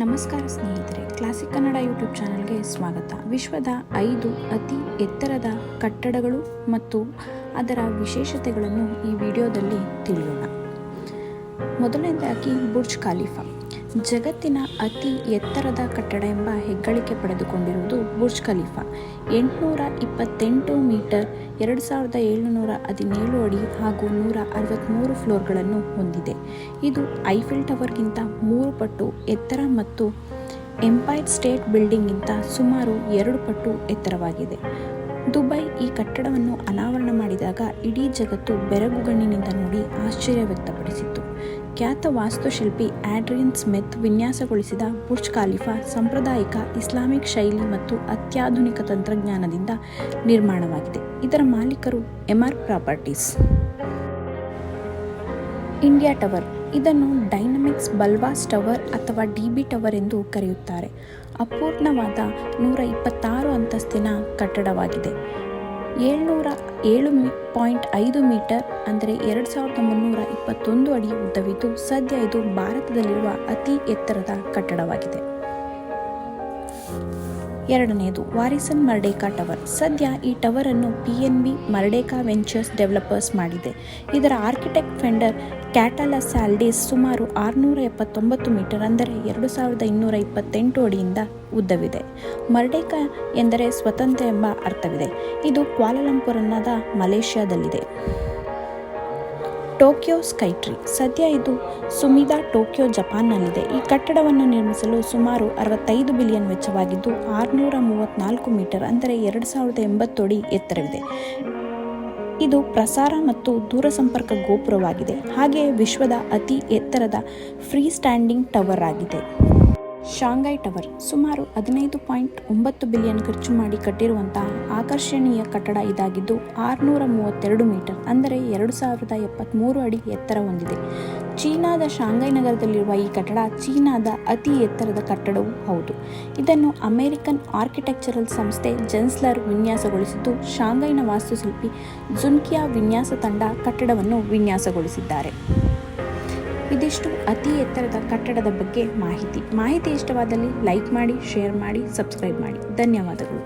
ನಮಸ್ಕಾರ ಸ್ನೇಹಿತರೆ classic Kannada YouTube ಚಾನಲ್ಗೆ ಸ್ವಾಗತ. ವಿಶ್ವದ ಐದು ಅತಿ ಎತ್ತರದ ಕಟ್ಟಡಗಳು ಮತ್ತು ಅದರ ವಿಶೇಷತೆಗಳನ್ನು ಈ ವಿಡಿಯೋದಲ್ಲಿ ತಿಳಿಯೋಣ. ಮೊದಲನೇದಾಗಿ ಬುರ್ಜ್ ಖಾಲಿಫಾ ಜಗತ್ತಿನ ಅತಿ ಎತ್ತರದ ಕಟ್ಟಡ ಎಂಬ ಹೆಗ್ಗಳಿಕೆ ಪಡೆದುಕೊಂಡಿರುವುದು ಬುರ್ಜ್ ಖಲೀಫಾ. ಎಂಟುನೂರ ಇಪ್ಪತ್ತೆಂಟು ಮೀಟರ್ ಎರಡು ಸಾವಿರದ ಏಳುನೂರ ಹದಿನೇಳು ಅಡಿ ಹಾಗೂ ನೂರ ಅರವತ್ತ್ಮೂರು ಫ್ಲೋರ್ಗಳನ್ನು ಹೊಂದಿದೆ. ಇದು ಐಫಿಲ್ ಟವರ್ಗಿಂತ ಮೂರು ಪಟ್ಟು ಎತ್ತರ ಮತ್ತು ಎಂಪೈರ್ ಸ್ಟೇಟ್ ಬಿಲ್ಡಿಂಗ್ಗಿಂತ ಸುಮಾರು ಎರಡು ಪಟ್ಟು ಎತ್ತರವಾಗಿದೆ. ದುಬೈ ಈ ಕಟ್ಟಡವನ್ನು ಅನಾವರಣ ಮಾಡಿದಾಗ ಇಡೀ ಜಗತ್ತು ಬೆರಗುಗಣ್ಣಿನಿಂದ ನೋಡಿ ಆಶ್ಚರ್ಯ ವ್ಯಕ್ತಪಡಿಸಿತ್ತು. ಖ್ಯಾತ ವಾಸ್ತುಶಿಲ್ಪಿ ಆಡ್ರಿಯನ್ ಸ್ಮಿತ್ ವಿನ್ಯಾಸಗೊಳಿಸಿದ ಬುರ್ಜ್ ಖಾಲಿಫಾ ಸಾಂಪ್ರದಾಯಿಕ ಇಸ್ಲಾಮಿಕ್ ಶೈಲಿ ಮತ್ತು ಅತ್ಯಾಧುನಿಕ ತಂತ್ರಜ್ಞಾನದಿಂದ ನಿರ್ಮಾಣವಾಗಿದೆ. ಇದರ ಮಾಲೀಕರು ಎಂಆರ್ ಪ್ರಾಪರ್ಟೀಸ್. India tower. ಇದನ್ನು ಡೈನಮಿಕ್ಸ್ ಬಲ್ವಾಸ್ ಟವರ್ ಅಥವಾ ಡಿ ಬಿ ಟವರ್ ಎಂದು ಕರೆಯುತ್ತಾರೆ. ಅಪೂರ್ಣವಾದ ನೂರ ಇಪ್ಪತ್ತಾರು ಅಂತಸ್ತಿನ ಕಟ್ಟಡವಾಗಿದೆ. ಏಳ್ನೂರ ಏಳು ಮಿ, ಪಾಯಿಂಟ್ ಐದು ಮೀಟರ್ ಅಂದರೆ ಎರಡು ಸಾವಿರದ ಮುನ್ನೂರ ಇಪ್ಪತ್ತೊಂದು ಅಡಿ ಉದ್ದವಿದ್ದು, ಸದ್ಯ ಇದು ಭಾರತದಲ್ಲಿರುವ ಅತಿ ಎತ್ತರದ ಕಟ್ಟಡವಾಗಿದೆ. ಎರಡನೆಯದು ವಾರಿಸನ್ ಮರ್ಡೇಕಾ ಟವರ್. ಸದ್ಯ ಈ ಟವರ್ ಅನ್ನು P N B Merdeka ventures developers ಮಾಡಿದೆ. ಇದರ ಆರ್ಕಿಟೆಕ್ಟ್ ಫೆಂಡರ್ ಕ್ಯಾಟಲ ಸ್ಯಾಲ್ಡೇಸ್ ಸುಮಾರು ಆರುನೂರ ಎಪ್ಪತ್ತೊಂಬತ್ತು ಮೀಟರ್, ಅಂದರೆ ಎರಡು ಸಾವಿರದ ಇನ್ನೂರ ಇಪ್ಪತ್ತೆಂಟು ಅಡಿಯಿಂದ ಉದ್ದವಿದೆ. ಮರ್ಡೇಕಾ ಎಂದರೆ ಸ್ವತಂತ್ರ ಎಂಬ ಅರ್ಥವಿದೆ. ಇದು ಕ್ವಾಲಲಂಪುರನ್ನದ ಮಲೇಷ್ಯಾದಲ್ಲಿದೆ. ಟೋಕಿಯೋ ಸ್ಕೈಟ್ರಿ ಸದ್ಯ ಇದು ಸುಮಿದಾ ಟೋಕಿಯೋ ಜಪಾನ್ನಲ್ಲಿದೆ. ಈ ಕಟ್ಟಡವನ್ನು ನಿರ್ಮಿಸಲು ಸುಮಾರು ಅರವತ್ತೈದು ಬಿಲಿಯನ್ ವೆಚ್ಚವಾಗಿದ್ದು, ಆರುನೂರ ಮೂವತ್ತ್ನಾಲ್ಕು ಮೀಟರ್, ಅಂದರೆ ಎರಡು ಸಾವಿರದ ಎಂಬತ್ತು ಅಡಿ ಎತ್ತರವಿದೆ. ಇದು ಪ್ರಸಾರ ಮತ್ತು ದೂರಸಂಪರ್ಕ ಗೋಪುರವಾಗಿದೆ. ಹಾಗೆಯೇ ವಿಶ್ವದ ಅತಿ ಎತ್ತರದ ಫ್ರೀ ಸ್ಟ್ಯಾಂಡಿಂಗ್ ಟವರ್ ಆಗಿದೆ. ಶಾಂಘೈ ಟವರ್ ಸುಮಾರು ಹದಿನೈದು ಪಾಯಿಂಟ್ ಒಂಬತ್ತು ಬಿಲಿಯನ್ ಖರ್ಚು ಮಾಡಿ ಕಟ್ಟಿರುವಂತಹ ಆಕರ್ಷಣೀಯ ಕಟ್ಟಡ ಇದಾಗಿದ್ದು ಆರುನೂರ ಮೂವತ್ತೆರಡು ಮೀಟರ್, ಅಂದರೆ ಎರಡು ಸಾವಿರದ ಎಪ್ಪತ್ತ್ಮೂರು ಅಡಿ ಎತ್ತರ ಹೊಂದಿದೆ. ಚೀನಾದ ಶಾಂಘೈ ನಗರದಲ್ಲಿರುವ ಈ ಕಟ್ಟಡ ಚೀನಾದ ಅತಿ ಎತ್ತರದ ಕಟ್ಟಡವೂ ಹೌದು. ಇದನ್ನು ಅಮೆರಿಕನ್ ಆರ್ಕಿಟೆಕ್ಚರಲ್ ಸಂಸ್ಥೆ ಜೆನ್ಸ್ಲರ್ ವಿನ್ಯಾಸಗೊಳಿಸಿದ್ದು, ಶಾಂಘೈನ ವಾಸ್ತುಶಿಲ್ಪಿ ಜುನ್ಕಿಯಾ ವಿನ್ಯಾಸ ತಂಡ ಕಟ್ಟಡವನ್ನು ವಿನ್ಯಾಸಗೊಳಿಸಿದ್ದಾರೆ. ಇದಿಷ್ಟು ಅತಿ ಎತ್ತರದ ಕಟ್ಟಡದ ಬಗ್ಗೆ ಮಾಹಿತಿ. ಮಾಹಿತಿ ಇಷ್ಟವಾದಲ್ಲಿ ಲೈಕ್ ಮಾಡಿ ಶೇರ್ ಮಾಡಿ ಸಬ್ಸ್ಕ್ರೈಬ್ ಮಾಡಿ. ಧನ್ಯವಾದಗಳು.